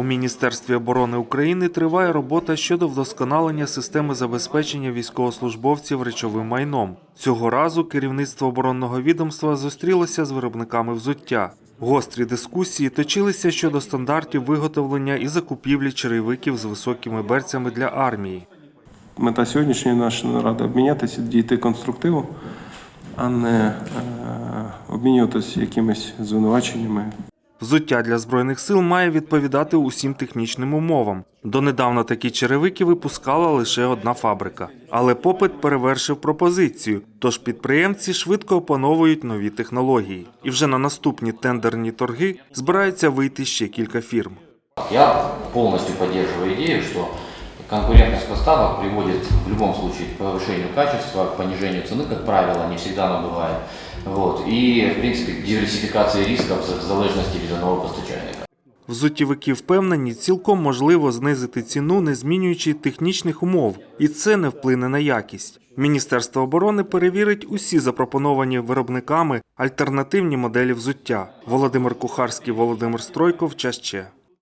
У Міністерстві оборони України триває робота щодо вдосконалення системи забезпечення військовослужбовців речовим майном. Цього разу керівництво оборонного відомства зустрілося з виробниками взуття. Гострі дискусії точилися щодо стандартів виготовлення і закупівлі черевиків з високими берцями для армії. Мета сьогоднішньої нашої наради обмінятися, дійти конструктиву, а не е, обмінюватися якимись звинуваченнями. Взуття для збройних сил має відповідати усім технічним умовам. Донедавна такі черевики випускала лише одна фабрика, але попит перевершив пропозицію. Тож підприємці швидко опановують нові технології. І вже на наступні тендерні торги збираються вийти ще кілька фірм. Я полностью поддерживаю идею, что конкурентность поставок приводит в любом случае к повышению качества, к понижению цены, как правило, не всегда оно бывает. Вот. И, в принципе, к диверсификации в залежности від одного постачальника. Взуттєвики впевнені, цілком можливо знизити ціну, не змінюючи технічних умов, і це не вплине на якість. Міністерство оборони перевірить усі запропоновані виробниками альтернативні моделі взуття. Володимир Кухарський, Володимир Стройков, час ще.